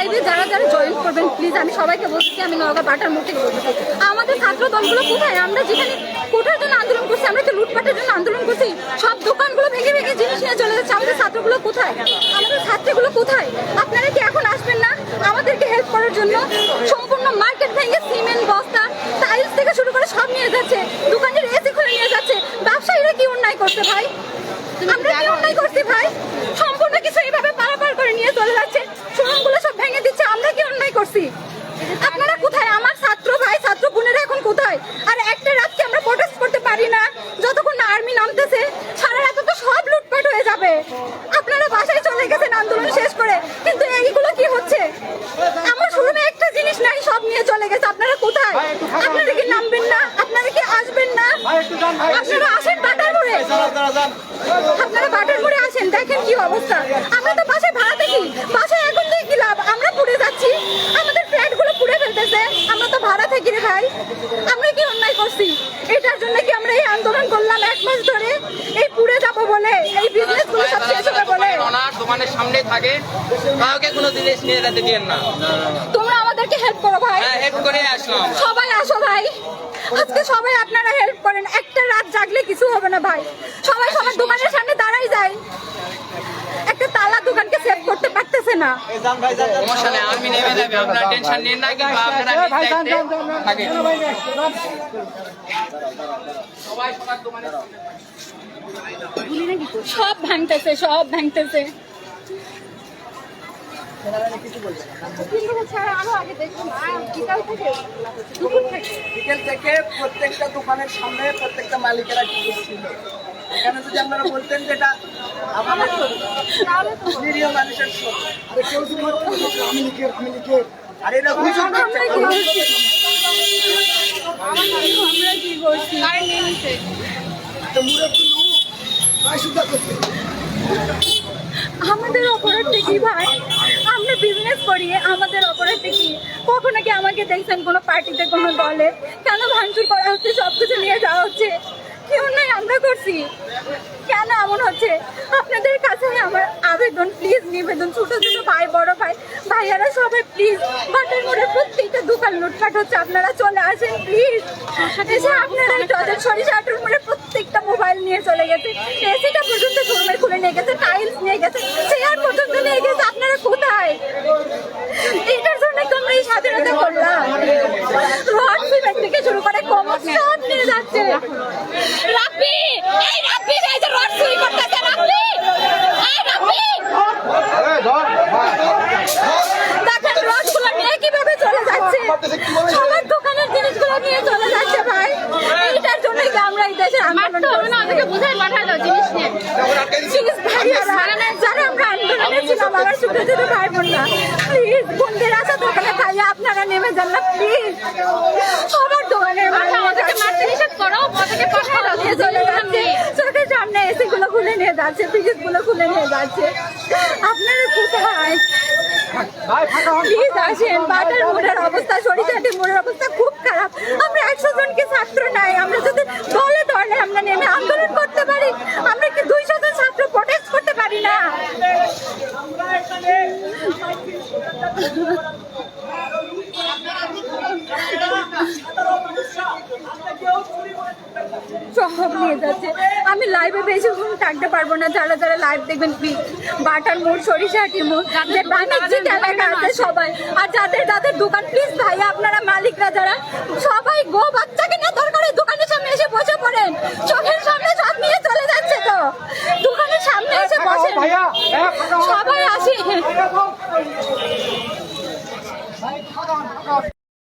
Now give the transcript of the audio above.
লাইভে যারা যারা জয়েন করবেন প্লিজ আমি সবাইকে বলছি আমি নগা বাটার থেকে বলছি আমাদের ছাত্র দলগুলো কোথায়? আমরা যেখানে কোটার জন্য আন্দোলন করছি আমরা তো লুটপাটের জন্য আন্দোলন করছি। সব দোকানগুলো ভেঙে ভেঙে জিনিস নিয়ে চলে যাচ্ছে। আমাদের ছাত্রগুলো কোথায়? আমাদের ছাত্রীগুলো কোথায়? আপনারা কি এখন আসবেন না আমাদেরকে হেল্প করার জন্য? সম্পূর্ণ মার্কেট ভেঙে সিমেন্ট বস্তা টাইলস থেকে শুরু করে সব নিয়ে যাচ্ছে। দোকানের এসি খুলে নিয়ে যাচ্ছে। ব্যবসায়ীরা কি অন্যায় করছে ভাই? আমরা কি অন্যায় করছি ভাই সম্পূর্ণ কিছু এইভাবে পারাপার করে নিয়ে চলে যাচ্ছে শোরুমগুলো সব ভেঙে দিচ্ছে আমরা কি অন্যায় করছি আপনারা কোথায় আমার ছাত্র ভাই ছাত্র বোনেরা এখন কোথায় আর একটা রাতকে আমরা প্রোটেস্ট করতে পারি না যতক্ষণ না আর্মি নামতেছে সারা রাত তো সব লুটপাট হয়ে যাবে আপনারা বাসায় চলে গেছেন আন্দোলন শেষ করে কিন্তু এইগুলো কি হচ্ছে? আমার শোরুমে একটা জিনিস নাই সব নিয়ে চলে গেছে। আপনারা কোথায়? আপনারা কি নামবেন না? আপনারা কি আসবেন না? আপনারা আসেন বাটার করে আপনারা বাটার করে আসেন দেখেন কি অবস্থা আমরা তো বাসায় ভাড়া দেখি বাসায় এখন দিয়ে কি লাভ আমরা পুড়ে যাচ্ছি আমাদের ফ্ল্যাটগুলো পুড়ে ফেলতেছে আমরা তো ভাড়া থাকি রে ভাই আমরা কি অন্যায় করছি এটার জন্য কি আমরা এই আন্দোলন করলাম এক মাস ধরে এই পুড়ে যাব বলে এই বিজনেসগুলো সব শেষ হবে বলে ওনার দোকানের সামনে থাকে কাউকে কোনো জিনিস নিয়ে যেতে দিয়েন না। তোমরা আমাদেরকে হেল্প করো ভাই। হ্যাঁ হেল্প করে আসলাম সবাই আসো ভাই। আজকে সবাই আপনারা হেল্প করেন। একটা রাত জাগলে কিছু হবে না ভাই। সবাই সবার দোকানের সামনে দাঁড়াই যায়। একটা তালা দোকানকে সেভ করতে পারতেছে না। সমস্যা নেই আর্মি নেমে যাবে আপনারা টেনশন নিন না কিংবা আপনারা সবাই সবার সামনে সব ভাঙতেছে সব ভাঙতেছে। বিকাল থেকে প্রত্যেকটা দোকানের সামনে প্রত্যেকটা মালিকেরা কি করছিল এখানে যদি আপনারা বলতেন যে এটা আমাদের তাহলে তো নিরীহ মানুষের আরে কেউ যদি বলতো যে আমি লিখে আমি লিখে। আর এরা আমরা কি করছি? করতে। আমাদের অপরাধটা কি ভাই? আমরা বিজনেস করি আমাদের অপরাধটা কি? কখনো কি আমাকে দেখছেন কোনো পার্টিতে কোনো দলে? কেন ভাঙচুর করা হচ্ছে সব কিছু নিয়ে যাওয়া হচ্ছে? কেউ নাই আমরা করছি? কেন এমন হচ্ছে? আপনাদের কাছে আমার আবেদন প্লিজ নিবেদন। ছোট ছোট ভাই বড় ভাই ভাইয়ারা সবাই প্লিজ বাটার মোড়ের প্রত্যেকটা দোকান লুটপাট হচ্ছে। আপনারা চলে আসেন প্লিজ এসে আপনারা তাদের সরিষা আটুর মোড়ের প্রত্যেকটা মোবাইল নিয়ে চলে গেছে। এসিটা পর্যন্ত শোরুমে খুলে নিয়ে গেছে। টাইলস নিয়ে গেছে চেয়ার পর্যন্ত নিয়ে গেছে আপনারা কোথায় এটার জন্য কি আমরা এই স্বাধীনতা করলাম রড সিমেন্ট থেকে শুরু করে কমর সব যাচ্ছে রাব্বি! এই রাব্বি এই যে রড চুরি করতেছে রাব্বি! এই রাব্বি! দেখেন রডগুলো নিয়ে কীভাবে চলে যাচ্ছে? সবার দোকানের জিনিসগুলো নিয়ে চলে যাচ্ছে ভাই। এইটার জন্যই আমরা এই দেশে হবে না বুঝাই পাঠালো জিনিস নিয়ে। যারা আমরা আন্দোলনে ছিলাম আমার ছোট ছোট ভাই বোনরা প্লিজ বোনদের আসা দোকানে ভাইয়া আপনারা নেমে যান না প্লিজ সবার দোকানের আমাদেরকে মারতে নিষেধ করো ওদেরকে দিয়ে চলে যাচ্ছে। চোখের সামনে এসি গুলো খুলে নিয়ে যাচ্ছে ফ্রিজগুলো খুলে নিয়ে যাচ্ছে। আপনারা কোথায়? প্লিজ আসেন বাটার মোড়ের অবস্থা সরিষাটি মোড়ের অবস্থা খুব খারাপ। আমরা একশো জনকে ছাত্র নাই আমরা যদি দলে দলে আমরা নেমে আন্দোলন করতে পারি আমরা কি দুইশো জন ছাত্র প্রোটেস্ট করতে পারি না? সব নিয়ে যাচ্ছে। আমি লাইভে বেশিক্ষণ থাকতে পারব না। যারা যারা লাইভ দেখবেন প্লিজ বাটার মোড় সরিষাটি মোড় যে বাণিজ্যিক এলাকা আছে সবাই। আর যাদের যাদের দোকান প্লিজ ভাই আপনারা মালিকরা যারা সবাই গো বাচ্চাকে না দরকার দোকানের সামনে এসে বসে পড়েন। চোখের সামনে সব নিয়ে চলে যাচ্ছে তো। দোকানের সামনে এসে বসেন। সবাই আসি